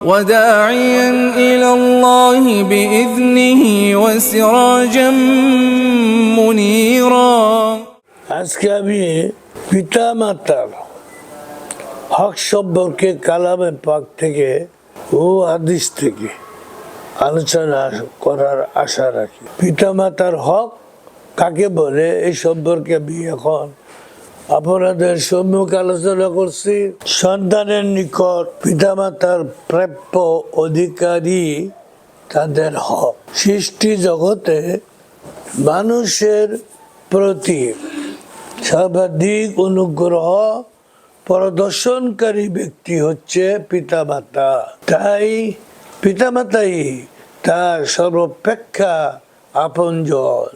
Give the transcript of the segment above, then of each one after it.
وداعيا إلى الله بإذنه وسراجا منيرا আজকে আমি পিতা মাতার হক সম্পর্কে কালামে পাক থেকে ও হাদিস থেকে আলোচনা করার আশা রাখি পিতা মাতার হক কাকে বলে এই সম্পর্কে আমি এখন আপনাদের সম্মুখে আলোচনা করছি। সন্তানের নিকট পিতামাতার প্রাপ্য অধিকারী তাদের হক। সৃষ্টি জগতে মানুষের প্রতি সর্বাধিক অনুগ্রহ প্রদর্শনকারী ব্যক্তি হচ্ছে পিতামাতা। তাই পিতামাতাই তার সর্বাপেক্ষা আপনজন।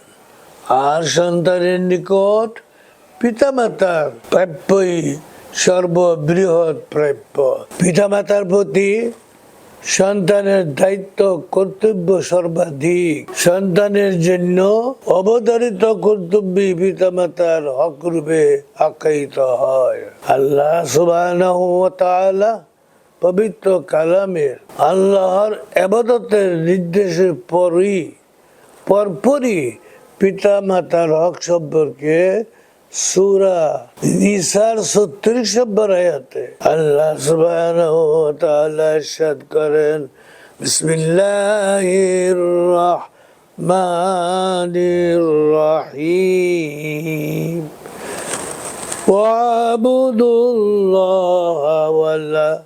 আর সন্তানের নিকট পিতামাতার প্রাপ্যই সর্ববৃহৎ প্রাপ্য পিতামাতার প্রতি সন্তানের দায়িত্ব, কর্তব্য সর্বাধিক। সন্তানের জন্য অবধারিত কর্তব্য পিতামাতার হক রূপে আখ্যায়িত হয়। আল্লাহ তাআলা পবিত্র কালামের আল্লাহর আবাদতের নির্দেশের পরই, পরপরই পিতা মাতার হক সম্পর্কে সুরা নিসার ছত্রিশ নম্বর আয়াতে আল্লাহ সুবহানাহু ওয়া তাআলা ইরশাদ করেন বিসমিল্লাহির রহমানির রহিম واعبدوا الله ولا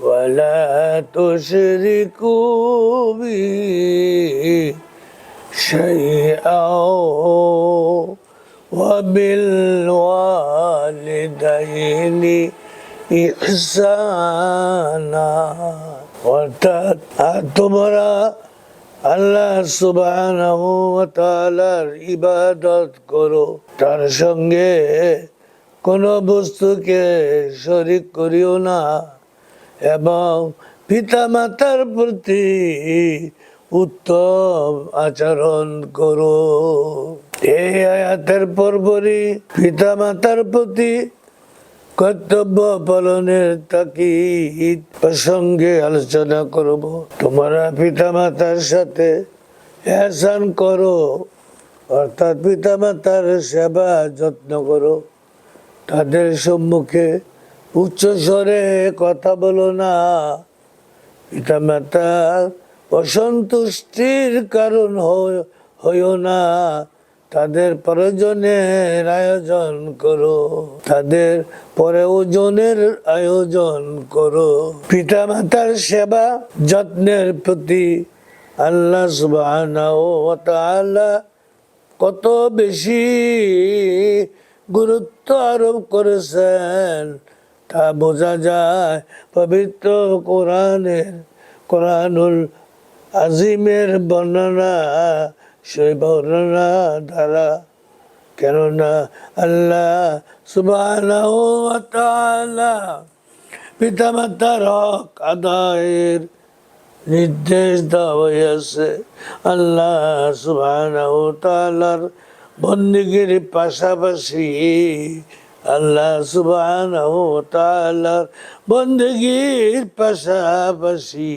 ولا تشركوا به شيئا وبالوالدين إحسانا অর্থাৎ আর তোমরা আল্লাহ সুবহানাহু ওয়া তাআলার ইবাদত করো তার সঙ্গে কোন বস্তুকে শরিক করিও না এবং পিতা মাতার প্রতি উত্তম আচরণ করো এই আয়াতের পরপরই পিতা মাতার প্রতি কর্তব্য পালনের তাকিদ প্রসঙ্গে আলোচনা করব। তোমরা পিতা মাতার সাথে এহসান করো, অর্থাৎ পিতা মাতার সেবা যত্ন করো। তাদের সম্মুখে উচ্চ স্বরে কথা বলো না। পিতা মাতার অসন্তুষ্টির কারণ হই- হইও না। তাদের প্রয়োজনের আয়োজন করো। তাদের পরে ওজনের আয়োজন করো। পিতা মাতার সেবা, যত্নের প্রতি আল্লাহ তাআলা কত বেশি গুরুত্ব আরোপ করেছেন। তা বোঝা যায় পবিত্র কোরআনের, কোরআনুল আজিমের বর্ণনা সেই বর্ণনা কেননা আল্লাহ সুবাহ পিতামাতার হক আদায়ের নির্দেশ দেওয়া হয়েছে আল্লাহ সুবাহ বন্দিগির পাশাপাশি আল্লাহ তাআলার বন্দিগির পাশাপাশি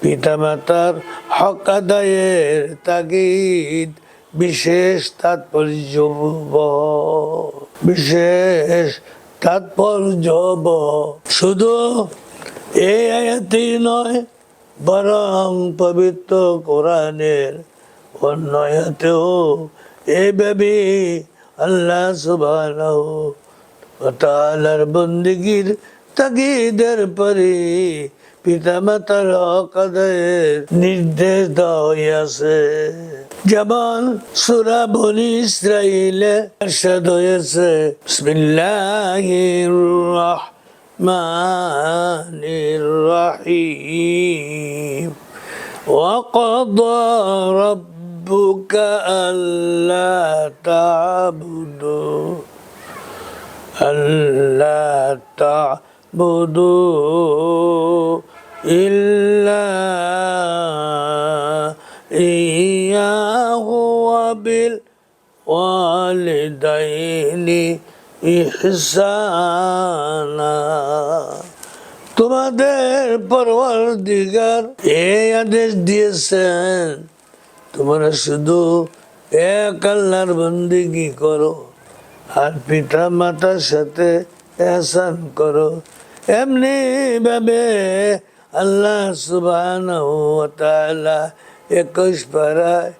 পিতামাতার হক আদায়ের তাগিদ, বিশেষ তাৎপর্য বিশেষ তাৎপর্য শুধু এই আয়াতেই নয়, বরং পবিত্র কোরআনের অন্য আয়াতেও এইভাবে আল্লাহ সুবহানাহু ওয়া তাআলার বন্দিগির তাগিদের পরে পিতা মাতার হক আদায়ের নির্দেশ দেওয়া হইয়াছে যেমন সুরা বনি ইসরাইলে এরশাদ হয়েছে বিসমিল্লাহির রহমানির রহিম وقضى ربك ألا تعبدوا ألا تعبدوا إلا إياه وبالوالدين إحسانا তোমাদের পরওয়ার দিগার এই আদেশ দিয়েছেন তোমরা শুধু এক আল্লাহর বন্দিগি করো আর পিতা মাতার সাথে এহসান করো। এমনি ভাবে আল্লাহ সুবান একুশ পাড়ায়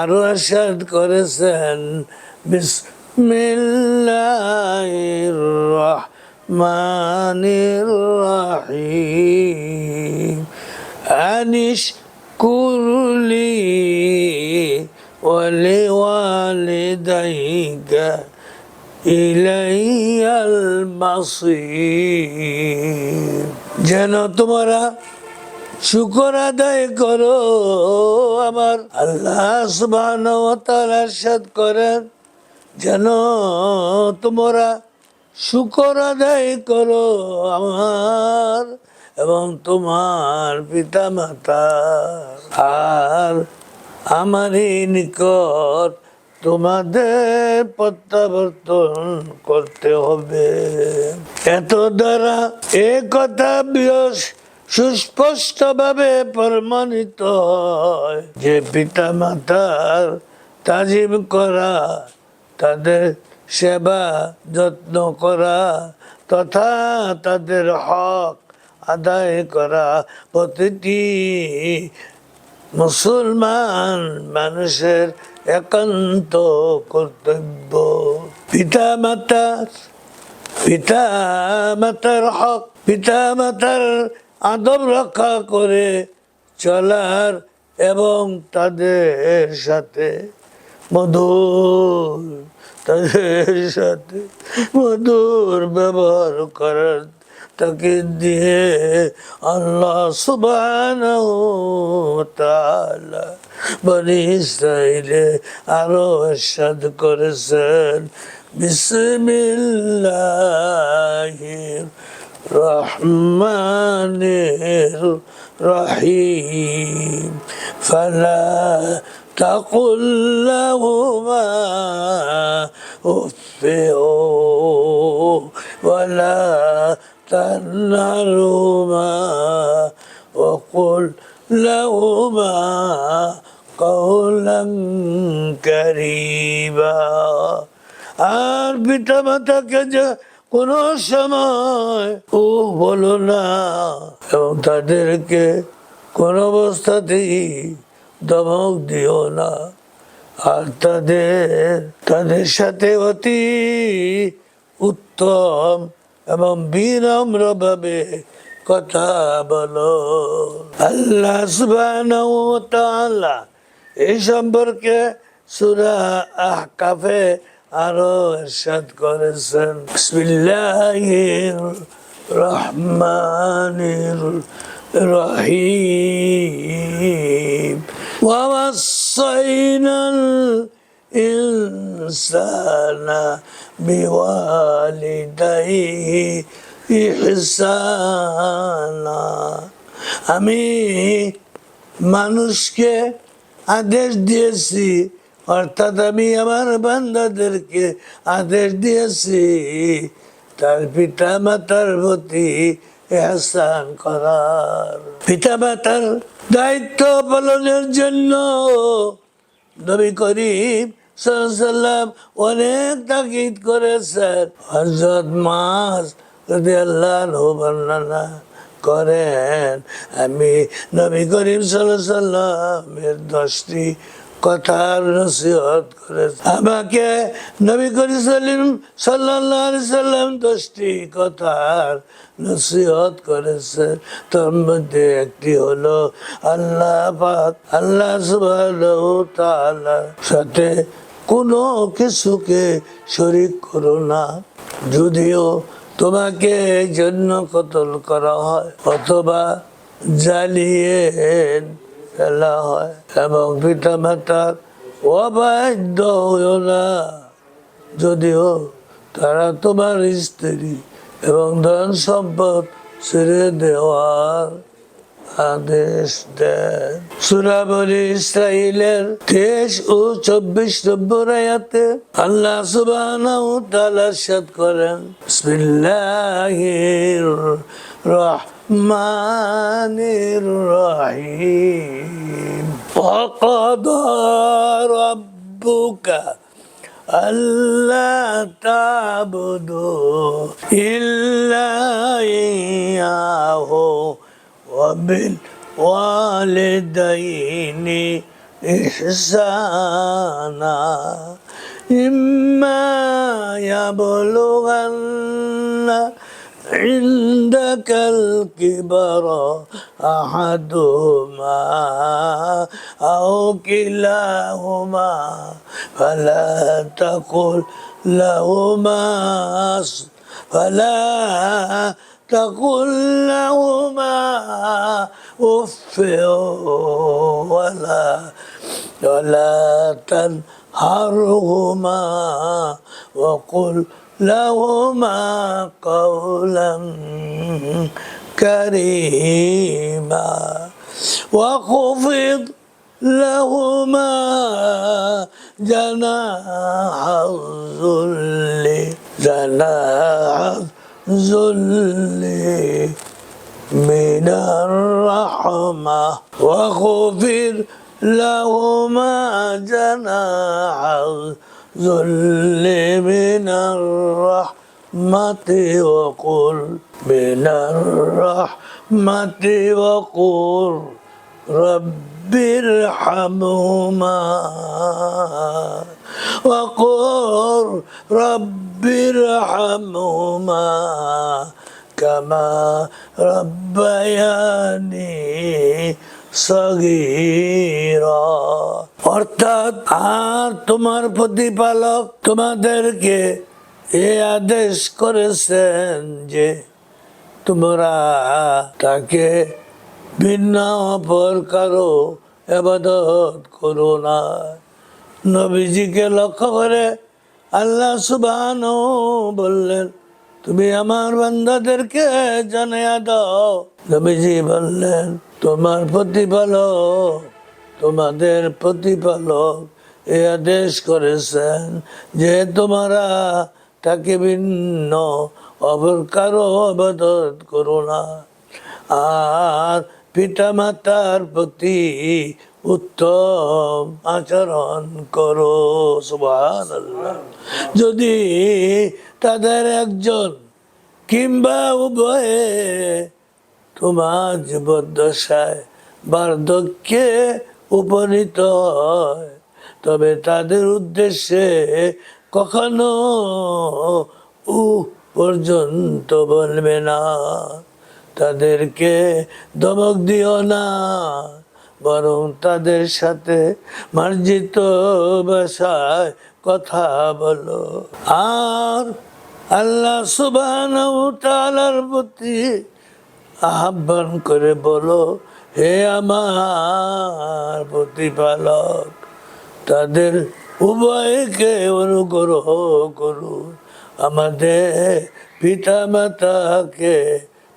আরও আসাদ করেছেন। বিসমিল্লাহির রহমানির রহিম। আনিশ কুরলি ওয়ালিদাইকা ইলাইয়াল মাসির যেন তোমরা শুকর আদায় করো, আমার আল্লাহ সুবহান আরশাদ করেন, যেন তোমরা শুকর আদায় করো আমার এবং তোমার পিতা মাতা আর আমার নিকট তোমাদের প্রত্যাবর্তন করতে হবে। এত দ্বারা এ কথা বিয়স সুস্পষ্টভাবে প্রমাণিত হয় যে পিতা মাতার তাজিম করা, তাদের সেবা যত্ন করা, তথা তাদের হক আদায় করা প্রতিটি মুসলমান মানুষের একান্ত কর্তব্য। পিতা মাতার পিতা মাতার হক পিতা মাতার আদব রক্ষা করে চলার এবং তাদের সাথে মধুর, তাদের সাথে মধুর ব্যবহার করার তাকে দিয়ে আল্লাহ সুবহানাহু ওয়া তাআলা বনি ইসরাইলে আরো ইরশাদ করেছেন বিসমিল্লাহির রহমানির রহিম ফালা تقل لهما اف ولا تنهرهما وقل لهما قولا كريما আর পিতা মাতাকে যে কোনো সময় ও বলো না এবং তাদেরকে কোন অবস্থাতেই দমক দিও না আর তাদের তাদের সাথে অতি উত্তম এবং বিনম্র ভাবে কথা বলো আল্লাহ সুবহানাহু ওয়া তাআলা এই সম্পর্কে সুরা আহকাফে আরো ارشاد করেছেন বিসমিল্লাহির রহমানির রহিম ওয়াসাইনাল ইনসানা বিওয়ালিদাইহি ইহসানা। আমি মানুষকে আদেশ দিয়েছি, অর্থাৎ আমি আমার বান্দাদেরকে আদেশ দিয়েছি, তার পিতা মাতার প্রতি এহসান করার। পিতা মাতার দায়িত্ব পালনের জন্য নবী করিম সাল্লাম অনেক তাকিদ করেছেন। হজরত মাস যদি আল্লাহ বর্ণনা করেন, আমি নবী করিম সাল্লামের দশটি কথার নসিহত করেছে। আমাকে নবী করিম সাল্লাম সাল্লাহ সাল্লাম দশটি কথার নসিহত করেছেন। তার মধ্যে একটি হলো আল্লাহ আল্লাহ সুবহানাহু সাথে কোনো কিছুকে শরিক করো না। যদিও তোমাকে এই জন্য কতল করা হয়, অথবা জ্বালিয়ে ফেলা হয়, এবং পিতা মাতার অবাধ্য হইও না। যদিও তারা তোমার স্ত্রী এবং ধন সম্পদ ছেড়ে দেওয়ার আদেশ দেন সুরাবলি ইসরাইলের তেইশ ও চব্বিশ নম্বর আয়াতে আল্লাহ সুবহানাহু তাআলা সাদ করেন বিসমিল্লাহির الرحمن الرحيم وقضى ربك ألا تعبدوا إلا إياه وبالوالدين إحسانا إما يبلغن عندك الكبر أحدهما أو كلاهما فلا تقل لهما فلا تقل لهما أف ولا ولا تنهرهما وقل لهما قولا كريما وخفض لهما جناح الذل جناح الذل من الرحمة وخفض لهما جناح الذل من الرحمة وقل من الرحمة وقل رب ارحمهما. وقل رب ارحمهما كما ربياني সগীরা অর্থাৎ আর তোমার প্রতিপালক তোমাদেরকে এ আদেশ করেছেন যে তোমরা তাকে ভিন্ন অপর কারো এবাদত করো না নবীজিকে লক্ষ্য করে আল্লাহ সুবান বললেন, তুমি আমার বান্দাদেরকে জানিয়ে দাও। নবীজি বললেন, তোমার প্রতিপালক, তোমাদের প্রতিপালক এ আদেশ করেছেন যে তোমরা তাকে ভিন্ন অপর কারও আবাদত করো না। আর পিতা মাতার প্রতি উত্তম আচরণ করো সুবহান যদি তাদের একজন কিংবা উভয়ে তোমার জীবদ্দশায় বার্ধক্যে উপনীত হয়, তবে তাদের উদ্দেশ্যে কখনো উ পর্যন্ত বলবে না। তাদেরকে ধমক দিও না। বরং তাদের সাথে মার্জিত ভাষায় কথা বলো। আর আল্লাহ সুবাহ তালার প্রতি আহ্বান করে বলো, হে আমার প্রতিপালক, তাদের উভয়কে অনুগ্রহ করুন। আমাদের পিতা মাতাকে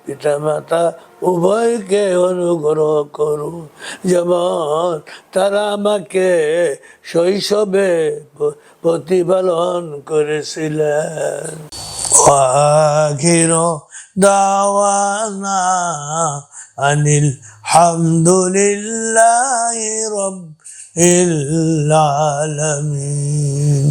পিতা মাতা উভয়কে অনুগ্রহ করুন যেমন তারা আমাকে শৈশবে প- প্রতিপালন করেছিলেন وآخر دعوانا أن الحمد لله رب العالمين